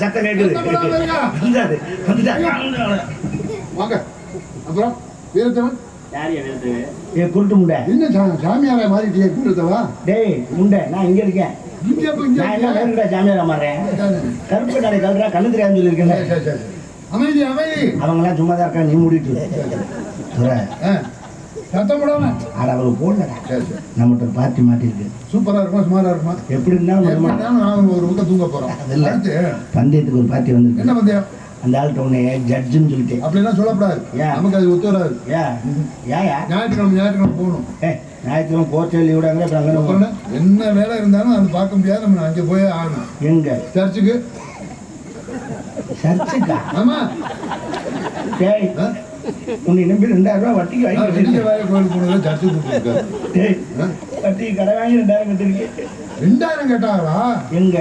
சத்தம். வந்துட்டாரு வந்துட்டாரு வாங்க அப்புறம் வீரத்தவன்? யார் எழுது ஏ குருட்டு முண்டை. என்ன சாமியாரா மாறிட்டியே? வீரத்தவா டேய் முண்டை நான் இங்க இருக்கேன். நான் என்ன? வேணுடா ஜாமியாரா மாறேன் கருப்பு கடை கல்றா கண்ணு தெரியாதுன்னு சொல்லியிருக்கேன். அமைதி அமைதி. அவங்கெல்லாம் சும்மா தான் இருக்காங்க நீ மூடிட்டு சத்தம் போடாம. ஆட அவருக்கு போடலடா. சரி சரி. நம்மகிட்ட பார்ட்டி மாட்டிருக்கு சூப்பரா இருக்குமா சுமாரா இருக்குமா? எப்படி இருந்தாலும் நான் ஒரு பக்கம் தூங்க போறோம். அது இல்ல. அடுத்து, பந்தயத்துக்கு ஒரு பார்ட்டி என்ன வந்திருக்கு பந்தயம்? அந்த ஆள்கிட்ட உன்னை ஜட்ஜுன்னு சொல்லிட்டேன். அப்படிலாம் சொல்லக்கூடாது. ஏன்? நமக்கு அது ஒத்து வராது ஏன் ஏயா ஞாயிற்றுக்கிழமை ஞாயிற்றுக்கிழமை போகணும். ஏ ஞாயிற்றுக்கிழமை கோர்ட்டு அங்கே அப்புறம் என்ன வேலை இருந்தாலும் அது பார்க்க முடியாது. நம்ம அங்கே போய் ஆகணும். எங்க? சர்ச்சுக்கு. சர்ச்சுக்கா? ஆமா. டேய். ஆ? உன்னை நம்பி ரெண்டாயிரம் ரூபாய் வட்டிக்கு வாங்கி வெளிய கட்டிருக்கேன். வேலை கோயிலுக்கு போனது சர்ச்சுக்கு கூப்பிட்டுருக்காரு டேய் ஆ? வட்டிக்கு கடை வாங்கி ரெண்டாயிரம் கட்டிருக்கேன். ரெண்டாயிரம் கேட்டாங்களா எங்க?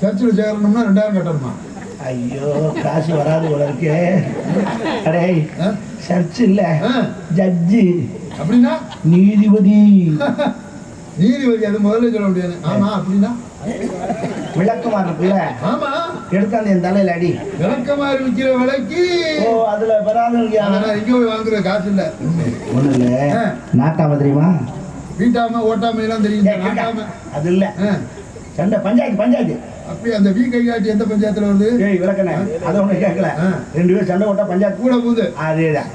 சர்ச்சில் சேரணும்னா ரெண்டாயிரம் கட்டணுமா? ஐயோ காசு வராது இருக்கே. அடே? சர்ச் இல்ல. ஜட்ஜி. அப்படின்னா? நீதிபதி. நீதிபதி அது முதல்ல சொல்ல முடியாது. ஆமா அப்படின்னா? விளக்கமா இருக்குல்ல ஆமா. எடுத்தாந்து என் தலையில அடி. விளக்கமாறு விற்கிற விலைக்கு ஓ அதுல வராதுங்க எங்க போய் வாங்குற காசு இல்ல. ஒண்ணு இல்ல. நாட்டாம தெரியுமா? வீட்டாம ஓட்டாம எல்லாம் தெரியும் அது இல்ல. சண்டை பஞ்சாயத்து பஞ்சாயத்து. அப்படி அந்த வீ கைகாட்டி எந்த பஞ்சாயத்துல வருது? ஏய் விளக்கண்ணே அதை ஒண்ணு கேட்கல. ரெண்டு பேரும் சண்டை போட்டா பஞ்சாயத்து. கூட போகுது. அதேதான்.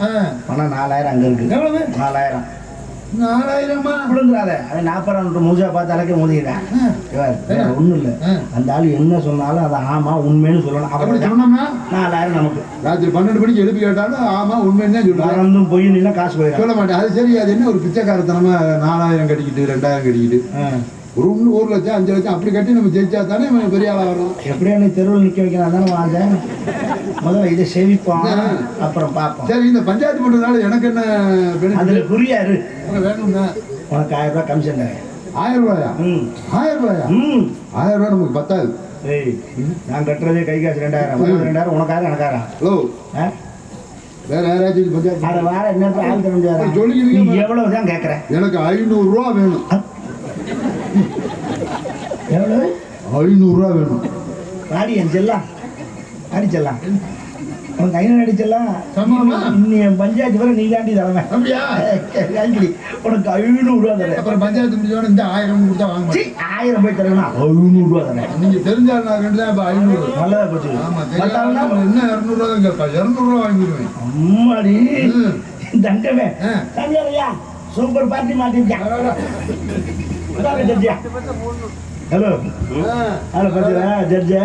பணம் நாலாயிரம் அங்க இருக்கு. நாலாயிரம். நாலாயிரமா? விழுந்துடாத அவன் நாற்பதாயிரம் மூஜா பார்த்து அலக்க மோதிக்கிறான் ஒண்ணும் இல்ல. அந்த ஆளு என்ன சொன்னாலும் அது ஆமா உண்மைன்னு சொல்லணும். அப்படி சொன்னோம்னா? நாலாயிரம் நமக்கு. ராத்திரி பன்னெண்டு மணிக்கு எழுப்பி கேட்டாலும் ஆமா உண்மைன்னு தான் சொல்லுவேன் மறந்தும் போய் நின்னா காசு போயிடும். சொல்ல மாட்டேன். அது சரி அது என்ன ஒரு பிச்சைக்காரத்தனமா நாலாயிரம் கட்டிக்கிட்டு ரெண்டாயிரம் கட்டிக்கிட்டு. ஒரு ஒன்று ஒரு லட்சம் அஞ்சு லட்சம் அப்படி கட்டி நம்ம ஜெயிச்சா தானே இவன் பெரிய ஆளா வரலாம் எப்படியா நீ தெருவில் நிக்க வைக்கலாம் தானே வாங்க முதல்ல இதை சேவிப்போம் ஆ. அப்புறம் பார்ப்போம். சரி இந்த பஞ்சாயத்து பண்றதுனால எனக்கு என்ன அதுல குறியாரு வேணும்னா. உனக்கு ஆயிரம் ரூபாய் கமிஷன் தரேன். ஆயிரம் ரூபாயா? ம். ஆயிரம் ரூபாயா? ம். ஆயிரம் ரூபாய் நமக்கு பத்தாது. ஏய் நான் கட்டுறதே கை காசு ரெண்டாயிரம் ரெண்டாயிரம் உனக்காயிரம் எனக்காயிரம் ஹலோ. ஆ? வேற யாராச்சும் பஞ்சாயத்து வேற என்ன ஆள் தெரிஞ்சு சொல்லிக்கிறீங்க நீ எவ்வளவு தான் கேட்குற எனக்கு ஐநூறு ரூபா வேணும். எவ்வளவு? ஐநூறு ரூபா வேணும். ஆடி என் செல்லாம் ஆடி செல்லாம் உனக்கு ஐநூறு அடி செல்லாம் சம்பளமா? இன்னி என் பஞ்சாயத்து வரை நீ தாண்டி அப்படியா? உனக்கு ஐநூறு ரூபா தரேன். அப்புறம் பஞ்சாயத்து முடிஞ்சோட இந்த ஆயிரம் கொடுத்தா வாங்க ஆயிரம் போய் தரேன்னா ஐநூறு ரூபா தரேன். நீங்க தெரிஞ்சால் நான் ரெண்டு தான் இப்போ ஐநூறு. நல்லதா போச்சு. ஆமா மத்தாள்னா, தெரியாம என்ன இரநூறுவா தான் கேட்பா? இரநூறுவா வாங்கிடுவேன். அம்மாடி. தங்கமே. ஆ. தங்கரையா சூப்பர் பார்ட்டி மாட்டிருக்கேன் ஹலோ ஹலோ பாத்தீங்களா ஜட்ஜு.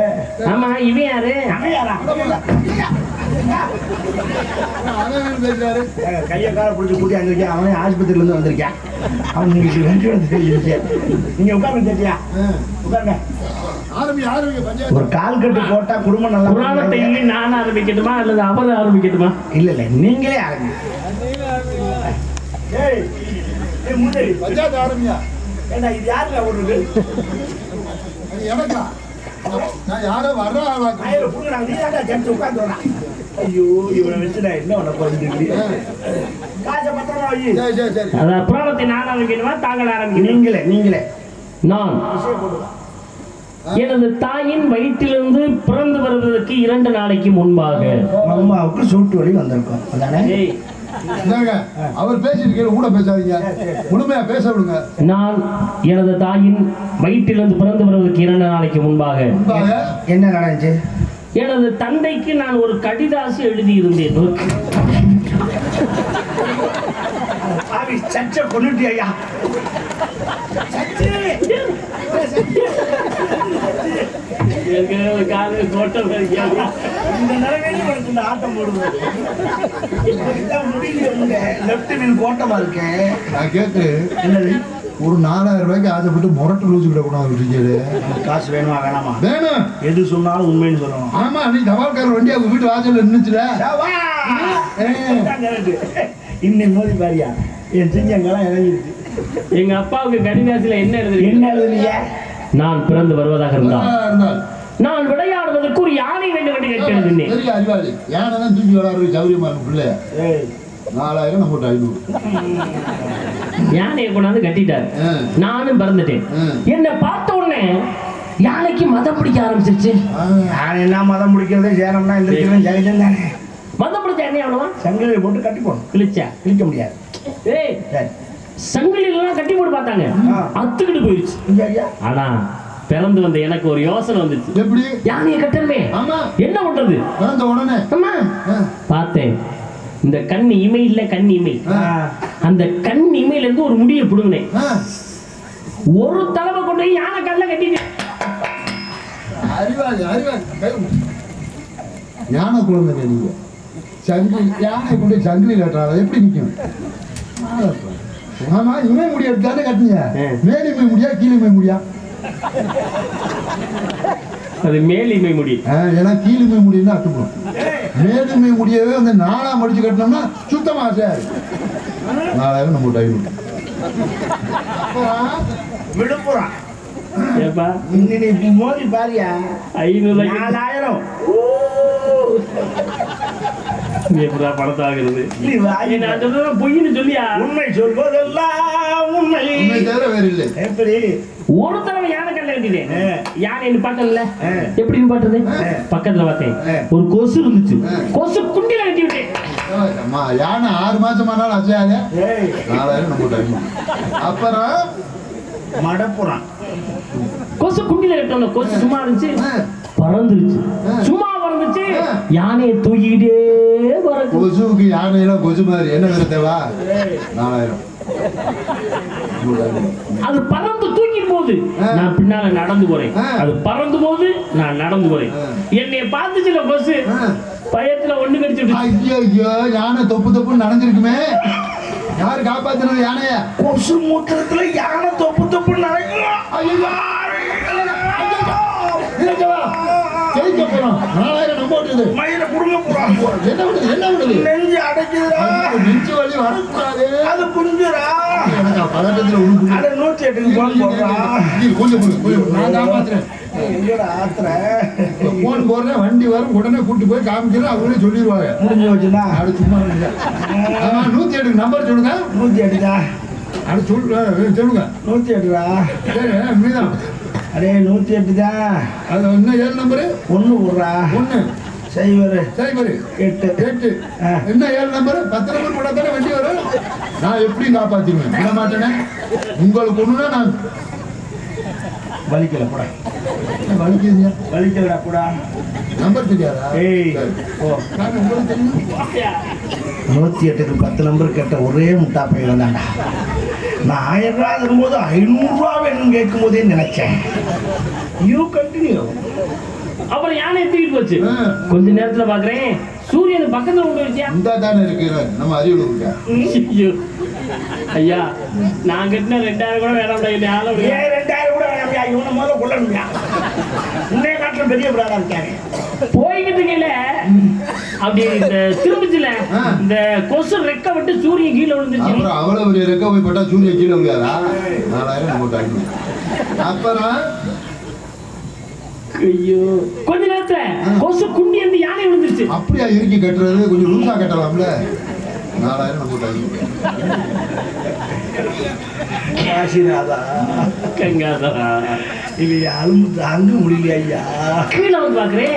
ஆமா இவன் யாரு? அவன் பேசுறாரு கையை காலை பிடிச்சி கூட்டி அங்க இருக்கேன் அவனே ஆஸ்பத்திரியில இருந்து வந்திருக்கேன் அவன் நீங்க வெற்றி வந்து தெரிஞ்சிருச்சு நீங்க உட்காருங்க ஜட்ஜியா ஆ. உட்காருங்க. ஆரம்பி ஆரம்பிங்க பஞ்சாயத்து ஒரு கால் கட்டு போட்டா குடும்பம் நல்லா புராணத்தை. இன்னும் நான் ஆரம்பிக்கட்டுமா அல்லது அவர் ஆரம்பிக்கட்டுமா? இல்ல இல்ல நீங்களே ஆரம்பி ஏய் ஏய் முன்னாடி. பஞ்சாயத்து ஆரம்பியா? ஏண்டா இது யாருல ஓடுறது அது எனக்கா? நான் யாரோ வர்ற ஆளா? கையில புடுங்கடா நீ தான்டா ஐயோ இவனை வச்சு நான் என்ன பண்ண போறேன் காசை பத்திரமா வை. சரி சரி சரி. அதான் புராணத்தை நான் ஆரம்பிக்கணுமா தாங்கள் ஆரம்பிக்கணும்? நீங்களே நீங்களே. நான். எனது தாயின் வயிற்றிலிருந்து பிறந்து வருவதற்கு இரண்டு நாளைக்கு முன்பாக. அம்மாவுக்கு சூட்டு வலி வந்திருக்கும் அதானே? அவர் பேசிட்டு கூட பேசாதீங்க. முழுமையா பேச விடுங்க. நான் எனது தாயின் வயிற்றிலிருந்து பிறந்து வருவதற்கு இரண்டு நாளைக்கு முன்பாக என்ன நடந்துச்சு? எனது தந்தைக்கு நான் ஒரு கடிதாசி எழுதியிருந்தேன். சச்ச கொண்டுட்டி ஐயா. சச்சு. எனக்கு காலு கோட்டம் வரைக்கும். இந்த நிலைமையில உனக்கு இந்த ஆட்டம் போடுது முடியல லெஃப்ட் வீல் கோட்டமா இருக்கேன் நான் கேட்டு என்னது ஒரு நாலாயிரம் ரூபாய்க்கு ஆசைப்பட்டு முரட்டு லூசு கிட்ட கொண்டாந்து காசு வேணுமா வேணாமா வேணும் எது சொன்னாலும் உண்மைன்னு சொல்லணும் ஆமா நீ தபால்காரர் வண்டி அவங்க வீட்டு வாசல்ல நின்னுச்சுல வா. ஏ. இதான் correct. இன்னைக்கு மோதி பாரியா என் சிங்கங்கெல்லாம் இறங்கிடுச்சு எங்க அப்பாவுக்கு கடிதாசில என்ன எழுதுறீங்க என்ன எழுதுனீங்க நான் பிறந்து வருவதாக இருந்தால் நான் விளையாடுவதற்கு ஒரு யானை வேண்டும் என்று கேட்டு எழுதினேன் பெரிய அறிவாளி யானை தான் தூக்கி விளாடுறது சௌரியமா இருக்கும் பிள்ளை. நாலாயிரம் நம்ம ஐநூறு. யானையை கொண்டாந்து கட்டிட்டார். நானும் பிறந்துட்டேன். என்னை பார்த்த உடனே யானைக்கு மதம் பிடிக்க ஆரம்பிச்சிருச்சு. நான் என்ன மதம் முடிக்கிறதே சேரம்னா இந்த ஜெகஜன் தானே. மதம் பிடிச்ச என்ன அவ்வளவா சங்கிலியை போட்டு கட்டி போடணும். கிழிச்சா? கிழிக்க முடியாது. ஏய். சரி. சங்கிலி எல்லாம் கட்டி போட்டு பார்த்தாங்க. அத்துக்கிட்டு போயிடுச்சு ஆனா பிறந்து வந்த எனக்கு ஒரு யோசனை வந்துச்சு. எப்படி? யானையை கட்டணுமே ஆமா. என்ன பண்றது பிறந்த உடனே. அம்மா. ஆ, பார்த்தேன். இந்த கண் இமை இல்ல கண் இமை. அந்த கண் இமையில இருந்து ஒரு முடியை பிடுங்கினேன். ஒரு தலைமை கொண்டு போய் யானை கல்ல கட்டிட்டேன். அறிவாளி அறிவாளி. யானை குழந்தைங்க நீங்க? சங்கிலி யானை கொண்டு சங்கிலி கட்டுறாங்க எப்படி நிற்கும் ஆமா. இமை முடிய தானே கட்டுங்க ஆ. மேல் இமை முடியா கீழ் இமை முடியா? அது மேல் இமை முடி ஏன்னா கீழ் இமை முடியும்னா அட்டுப்படும் மேல் இமை முடியவே வந்து நாலா மடிச்சு கட்டினோம்னா சுத்தமா சார் நாலாயிரம் நம்ம டைம். விழுப்புரம் ஏப்பா? இன்னைக்கு மோதி பாரியா? ஐநூறு நாலாயிரம். எப்படா நான் சொல்லியா? உண்மை சொல்வதெல்லாம் உண்மை தவிர வேற இல்லை. எப்படி? ஒரு தடவை யானை கல்ல கட்டிட்டேன் ஆ. யானை நிப்பாட்டல ஆ. எப்படி நிப்பாட்டுறது ஆ. பக்கத்துல பார்த்தேன். ஒரு கொசு இருந்துச்சு. கொசு குண்டில கட்டி விட்டேன். அம்மா யானை ஆறு மாசம் ஆனாலும் அசையாத. நாலாயிரம் நம்ம அப்புறம்? மடப்புறம் கொசு குண்டில கட்டணும் கொசு சும்மா இருந்துச்சு. பறந்துருச்சு. சும்மா பறந்துச்சு. யானையை தூக்கிக்கிட்டே பறக்கு கொசுவுக்கு யானையெல்லாம் கொசு மாதிரி. என்ன வேற தேவா? ஏய். நாலாயிரம். அது பறந்து தூக்கிட்டு போகுது. நான் பின்னால நடந்து போறேன். அது பறந்து போகுது நான் நடந்து போறேன். என்னைய பார்த்துச்சுல ஆ. பயத்துல ஒண்ணு கடிச்சுட்டு ஐயோ ஐயோ யானை தொப்பு தொப்புன்னு நடந்திருக்குமே யாரு காப்பாத்துறது யானைய? கொசு மூத்திரத்துல யானை தொப்பு தொப்பு நடக்கும் ஐயோ ஜெயிக்க போறோம். நாலாயிரம் ஓட்டுது மயில குடுங்க போறான். என்ன பண்ணுது என்ன பண்ணுது நெஞ்சு அடைக்குதுடா. நெஞ்சு வலி வரக்கூடாது. அது குஞ்சுடா எனக்கு பதட்டத்துல ஒண்ணு அட நூத்தி எட்டுக்கு போன் போடுறான் கொஞ்சம் கொஞ்சம். நான் காப்பாத்துறேன் போன் போடுறேன் வண்டி வரும் உடனே கூட்டு போய் காமிக்கிறேன் அவங்களே சொல்லிடுவாங்க முடிஞ்சு வச்சுனா அப்படி சும்மா நூத்தி எட்டுக்கு நம்பர் சொல்லுங்க. நூத்தி எட்டுதா அப்படி சொல்லு சொல்லுங்க. நூத்தி எட்டுடா மீதான் அடே நூத்தி எட்டுதான் அது இன்னும் ஏழு நம்பரு ஒண்ணு விடுறா ஒண்ணு. சைவர். சரி பாரு எட்டு எட்டு. என்ன ஏழு நம்பர்? பத்து நம்பர் தானே வண்டி வரும்? நான் எப்படி காப்பாத்திடுவேன்? விட மாட்டேனே. உங்களுக்கு ஒண்ணுனா நான் வலிக்கல கூட வலிக்குதுங்க வலிக்கலடா கூட நம்பர் தெரியாதா? ஏய். ஓ நான் உங்களுக்கு தெரியும்? நூத்தி எட்டுக்கு பத்து நம்பர் கேட்ட ஒரே முட்டா பையன் தான்டா. நான் ஆயிரம் ரூபா இருக்கும்போது ஐநூறு ரூபா வேணும்னு கேட்கும் போதே நினைச்சேன். யூ கண்டினியூ அப்புறம் யானை தூக்கிட்டு போச்சு. கொஞ்ச நேரத்துல பாக்குறேன். சூரியன் பக்கத்துல கொண்டு வச்சியா இந்த தானே இருக்கு நம்ம இருக்கா ஐயோ. ஐயா நான் கட்டின ரெண்டாயிரம் கூட. ஏன் ரெண்டாயிரம் கூட வேணாம்யா இவனை முதல்ல கொள்ளணும்யா இன்னைய காட்டில் பெரிய பிராடா இருக்காங்க போய்கிட்டு இருக்கல அப்படி இந்த திரும்பிச்சுல. இந்த கொசு ரெக்க விட்டு சூரியன் கீழே விழுந்துச்சு அப்புறம் அவ்வளவு பெரிய ரெக்க போய் பட்டா சூரிய கீழே விழுகாதா? நாலாயிரம் நம்ம டைம் அப்புறம் ஐயோ. கொஞ்ச நேரத்துல கொசு குண்டி அந்த யானை விழுந்துருச்சு. அப்படியா இறுக்கி கட்டுறது? கொஞ்சம் லூசா கட்டலாம்ல? நாலாயிரம் நம்ம டைம் காசிநாதா. கங்காதரா இது தாங்க முடியல ஐயா? கீழே வந்து பாக்குறேன்.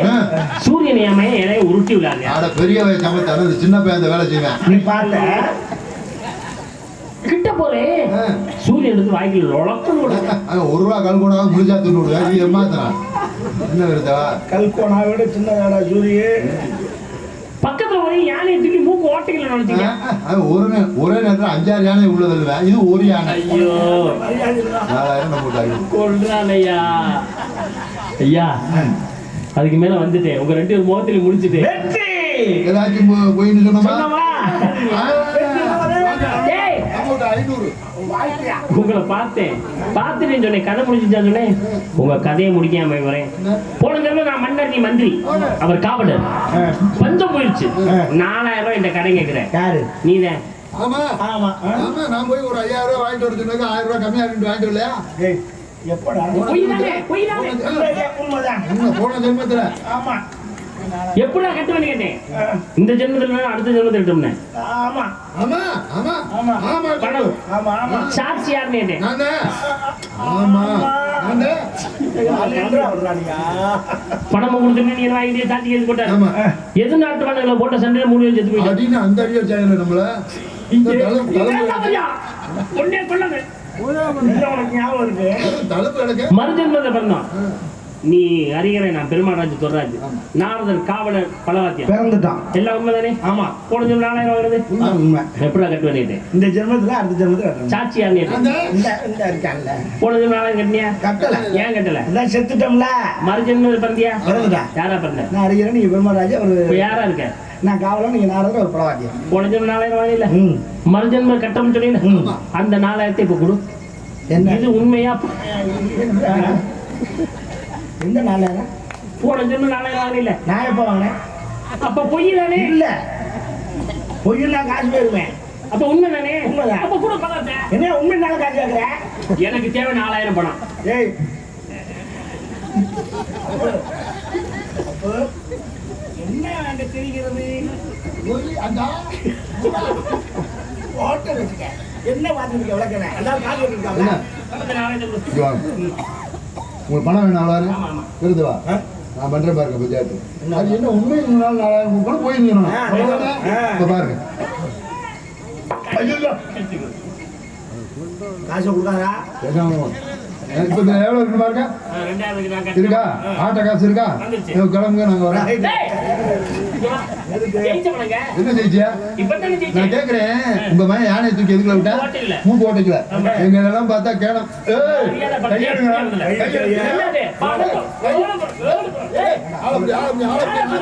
சூரியன் என் மகன் இலைய உருட்டி விடாங்க பெரிய வயசு இந்த சின்ன பையன் அந்த வேலை செய்வேன். நீ பார்த்த? கிட்ட போறேன். சூரியன் எடுத்து விடுங்க அவன் ஒரு ரூபா கல் கூட முடிஞ்சா தின்னு விடுவேன் நீ ஏமாத்துறான் என்ன வருதா கல்கோனா விட சின்னதாடா சூரிய. பக்கத்துல போய் யானையை தூக்கி மூக்கு ஓட்டைகளை நினைச்சீங்க ஒரு நே- ஒரே நேரத்தில் அஞ்சாறு யானை உள்ளதில்லை. இது ஒரு யானை. ஐயோ. நாலாயிரம் நம்ம டைம் கொள்றான் ஐயா ஐயா அதுக்கு மேல வந்துட்டேன். உங்க ரெண்டு பேரும் முகத்துல முடிச்சிட்டேன். வெற்றி! ஏதாச்சும் போ- போயின்னு சொன்னோமா சொன்னவா ஏய் அமௌண்ட் ஐநூறு வாய்ப்பியா உங்களை பார்த்தேன். பார்த்துட்டேன்னு சொன்னேன். கதை முடிஞ்சுச்சா சொன்னேன்? உங்க கதையை முடிக்காம வரேன். போன தடவை நான் மன்னர் நீ மந்திரி. அவர் காவலர். பஞ்சம் போயிடுச்சு. நாலாயிரம் ரூபாய் இந்த கடை கேட்கிறேன். யாரு? நீதான். ஆமா. ஆமா. ஆ? ஆமா நான் போய் ஒரு ஐயாயிரம் ரூபாய் வாங்கிட்டு வர சொன்னாக்க ஆயிரம் ரூபாய் கம்மியா இருக்கு வாங்கிட்டு எப்படா? என்ன போன ஜென்மத்துல? ஆமா. எப்படிடா கட்டுவேன்னு கேட்டேன்? இந்த ஜென்மத்துல அடுத்த ஜென்மத்தில் கிட்டும்னே ஆமா. ஆமா ஆமா. ஆமா. ஆமா பணம் ஆமா ஆமா சாட்சி. ஆளுன்றா வர்றானுங்க. பணம் கொடுத்துட்டு நீங்க வாங்கிட்டு சாட்சி கேஸ் போட்டாரு ஆமா. எது நாட்டு மண்ணில போட்ட சண்டையில மூணு பேர் செத்து அப்படின்னு அந்த அடியா செய்யல நம்மள? மறுஜென்மத்தை பிறந்தோம் நீ அறிகிறேன் நான் பெருமாள் தொல்ராஜ் நாரதர் காவலர் பலவாத்தியம் பிறந்துட்டான். எல்லாம் உண்மைதானே? ஆமா. போன ஜென்மம் நாலாயிரம் வருது உண்மை, உண்மை. எப்படா கட்டுவேன் இந்த ஜென்மத்துல அடுத்த ஜென்மத்துல கட்டணும். சாட்சி யாருன்னு கேட்டேன். அந்த இந்த இந்த இருக்கான்ல. போன ஜென்மம் நாலாயிரம் கட்டினியா? கட்டல. ஏன் கட்டல? அதான் செத்துட்டோம்ல. மறுஜென்மத்தில் பிறந்தியா? பிறந்துட்டா. யாரா பிறந்த? நான் அறிகிறேன் நீங்க பெருமாராஜா ஒரு யாரா இருக்க? நான் காவலன் நீங்க நாரதர் ஒரு பலவாத்தியம் போன ஜென்மம் நாலாயிரம் வாங்கல ம். மறுஜென்ம கட்டம்னு சொன்னீங்க. அந்த நாலாயிரத்தை இப்ப கொடு. என்ன? இது உண்மையா? எந்த நாளாயிரம் போன ஜென்மம் நாலாயிரம் வாங்கல நான் எப்போ வாங்கினேன்? அப்ப பொய் தானே? இல்ல. பொய்யும் நான் காசு போயிருவேன். அப்ப உண்மை தானே? உண்மைதான். அப்ப கூட பணத்தை. என்ன உண்மைனால காசு கேட்குறேன் எனக்கு தேவை நாலாயிரம் பணம். ஏய். அப்போ என்ன அங்க தெரிகிறது? என்ன பார்த்துருக்க விளக்கணே எல்லாரும் காசு வச்சிருக்காங்க உங்களுக்கு பணம் வேணும் அவ்வளோ ஆமா, ஆமா. விருது வா ஆ? நான் பண்றேன் பாருங்க பஞ்சாயத்து அது என்ன உண்மை நாள் நாலாயிரம் கூட போயிருந்தோம். இப்ப பாருங்க. காசு கொடுக்காதா? இப்ப இதுல எவ்வளவு இருக்கு பாருங்க. இருக்கா. ஆட்ட காசு இருக்கா? கிளம்புங்க நாங்க வரோம். என்ன ஜெயிச்சியா இப்பதானே நான். கேக்குறேன் உங்க மகன் யானையை தூக்கி எதுக்குள்ள விட்டா. மூக்கு ஓட்டைக்கல எங்க எல்லாம் பார்த்தா கேடம் ஏய், மரியாதை பத்தி கையெடுங்க. தெரியாதுல்ல. கையெடுங்க. என்னது? பணம். எவ்வளவு பணம்? எவ்வளவு பணம்? ஏய், ஆளப்படி, ஆளப்படி, ஆளப்படி.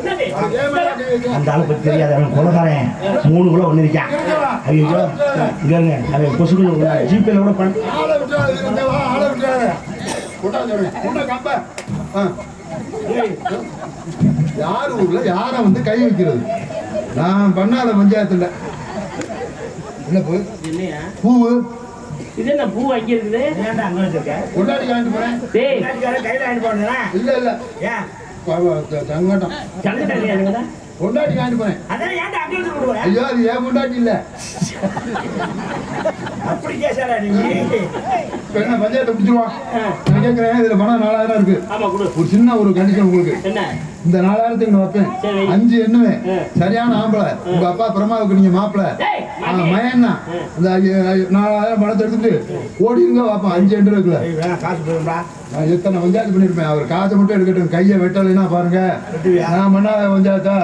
என்னது? அது ஏன் மேல கை வைக்க? அந்த ஆளை பத்தி தெரியாது அவன் கொலகாரன் மூணு கிலோ ஒன்று இருக்கான் ஐயோ இங்க இருங்க அவன் கொசுக்குள்ள ஜிபேல கூட பண்ண ஆளை. கொண்டா கம்ப. ஆ. யார் ஊர்ல யார வந்து கை வைக்கிறது? நான் பண்ணாத பஞ்சாயத்துல. என்ன பூ? என்னையா? பூவு. இது என்ன பூ அங்க இருக்குது ஏன்டா அங்க வச்சிருக்க போறேன். டேய். கையில இல்ல இல்ல. ஏன்? தங்கட்டம். வாங்கிட்டு போறேன். அதான் ஏன்டா அங்க ஐயோ அது ஏன் கொண்டாடி இல்ல. அப்படி என்ன பஞ்சாயத்தை பிடிச்சிருவான் நான் கேட்கிறேன் இதுல பணம் நாலாயிரம் இருக்கு. ஒரு சின்ன ஒரு கண்டிஷன் உங்களுக்கு. இந்த நாலாயிரத்துக்கு நான் வைப்பேன். அஞ்சு எண்ணுவேன். சரியான ஆம்பளை. உங்க அப்பா பிரமாவுக்கு நீங்க மாப்பிள. மயன்னா இந்த நாலாயிரம் பணத்தை எடுத்துட்டு ஓடி இருங்க அஞ்சு எண்டு இருக்குல்ல. நான் எத்தனை பஞ்சாயத்து பண்ணிருப்பேன். அவர் காசை மட்டும் எடுக்கட்டும். கையை வெட்டலைன்னா பாருங்க? நான் பண்ணாத பஞ்சாயத்தா?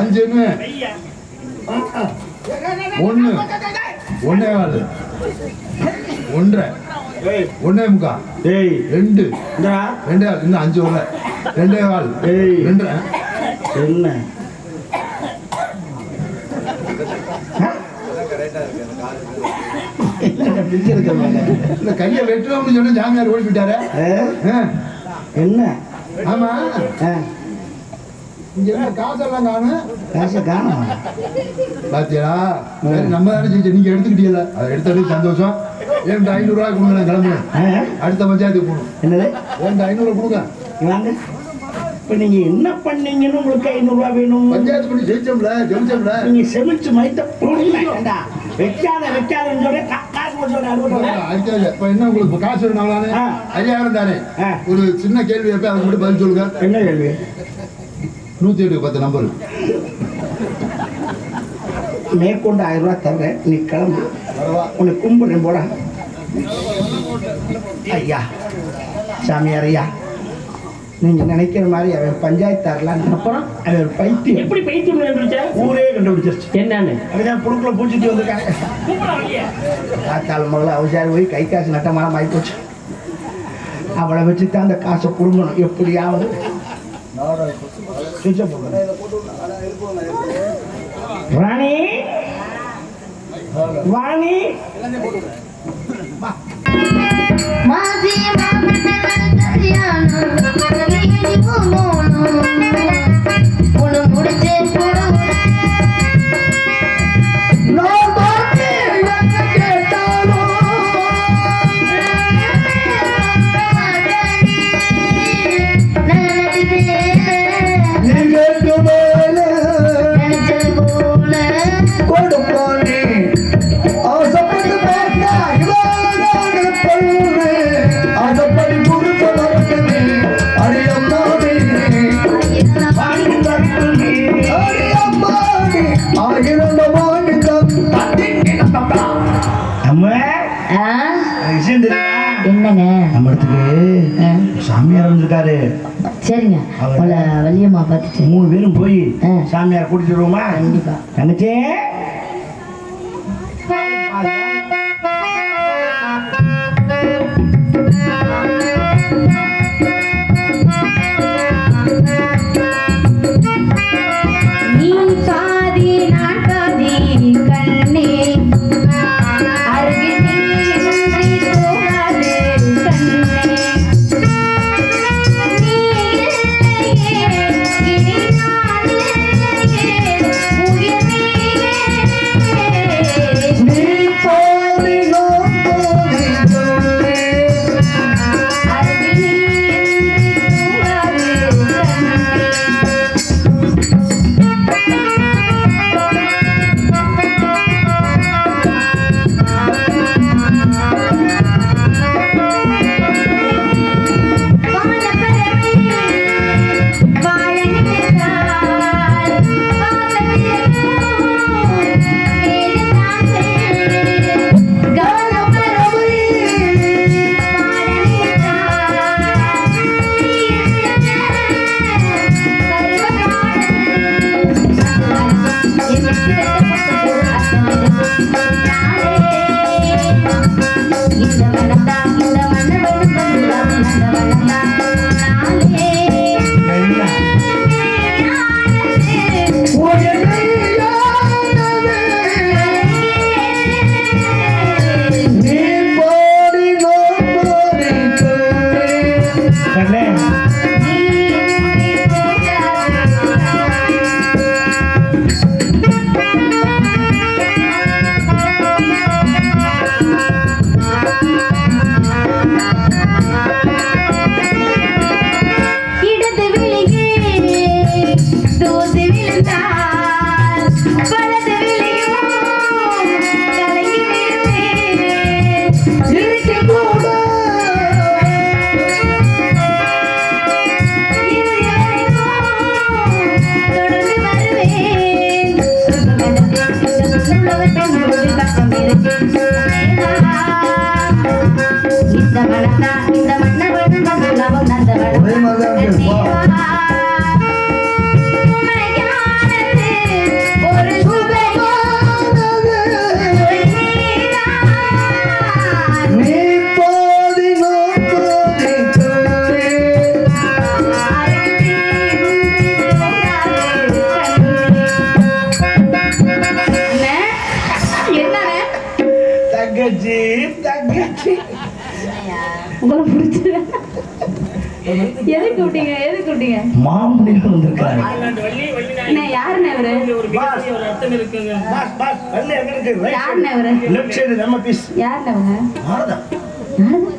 அஞ்சு எண்ணுவேன். ஒண்ணு. ஒன்னே காலு. ஒன்றரை. ஒன்னே முக்கா. ஏய். ரெண்டு. இந்தா. ரெண்டே கால். இன்னும் அஞ்சு வரல ரெண்டே கால். ஏய். ரெண்டரை. என்ன. இல்ல கையை வெட்டுவோம்னு சொன்ன ஜாமியார் ஓடி போயிட்டாரு. என்ன? ஆமா. இங்க என்ன காசெல்லாம் காணும். காசை காணும்? பாத்தியா? சரி நம்ம தானே செஞ்சு நீங்க எடுத்துக்கிட்டீங்கல்ல. அதை எடுத்தது சந்தோஷம்? என்கிட்ட ஐநூறு ரூபாய் கொடுங்க நான் கிளம்புறேன்? அடுத்த பஞ்சாயத்துக்கு போகணும். என்னது? என்கிட்ட ஐநூறு கொடுங்க? வாங்க. இப்ப நீங்க என்ன பண்ணீங்கன்னு உங்களுக்கு ஐநூறுரூவா வேணும். பஞ்சாயத்து பண்ணி ஜெயிச்சோம்ல ஜெயிச்சோம்ல. நீங்க செமிச்சு மைத்த புரியுதா வைக்காத வைக்காதன்னு சொல்லி காசு இப்ப என்ன உங்களுக்கு காசு வேணாலும் ஆ. ஐயாயிரம் தானே. ஒரு சின்ன கேள்வி எப்ப அதுக்கு மட்டும் பதில் சொல்லுங்க. என்ன கேள்வி? நூத்தி எட்டு பத்து நம்பர் மேற்கொண்டு ஆயிரம் ரூபாய் தர்றேன் நீ கிளம்பு. உன்னை கும்பிடுறேன் போடா. ஐயா சாமியார் ஐயா நீங்க நினைக்கிற மாதிரி அவன் பஞ்சாயத்தாரலாம் அப்புறம் அவன் ஒரு பைத்தியம். எப்படி பைத்தியம்? ஊரே கண்டுபிடிச்சிருச்சு. என்னன்னு? அவன் புழுக்குல பூச்சிட்டு வந்திருக்காங்க. காத்தால முதல்ல அவசாரி போய் கை காசு நட்டமாக ஆகி போச்சு அவளை வச்சு தான் அந்த காசை கொடுங்கணும் எப்படியாவது. சுவிட்ச் பண்ணு. ராணி வாணி. மாசி மரத்துக்கு சாமியார் இருந்திருக்காரு சரிங்க. அவளை வள்ளியம்மா பார்த்துட்டு. மூணு பேரும் போய் சாமியார் கூட்டிட்டு வருவோமா? கண்டிப்பா. தங்கச்சே.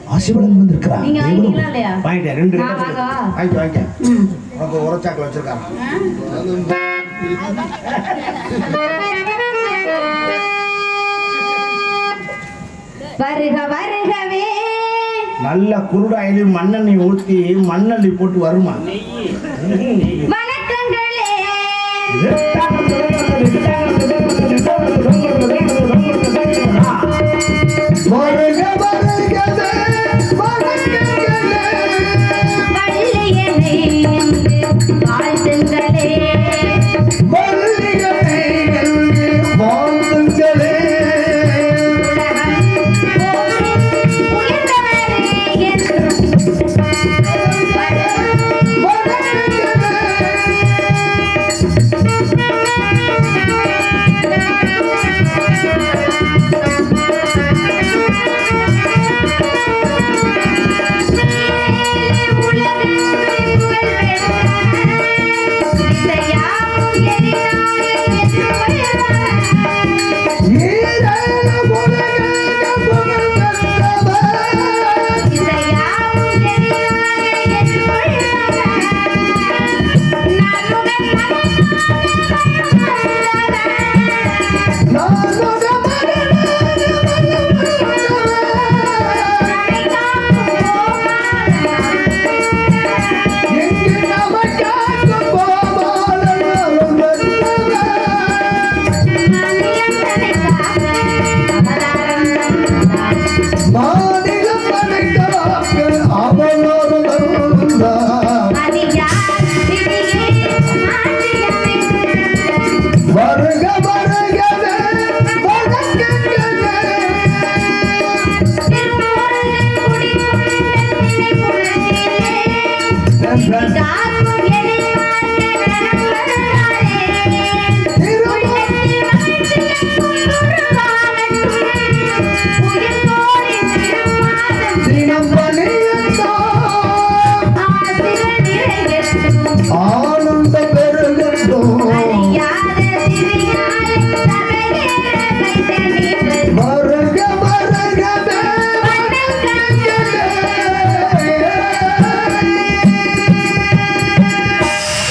ஆசிர்வாதம் வந்திருக்கிறா வாங்கிட்டேன் ரெண்டு நல்ல குருடாயிலும் மண்ணெண்ணெய் ஊற்றி மண்ணெண்ணி போட்டு வருமா? Esta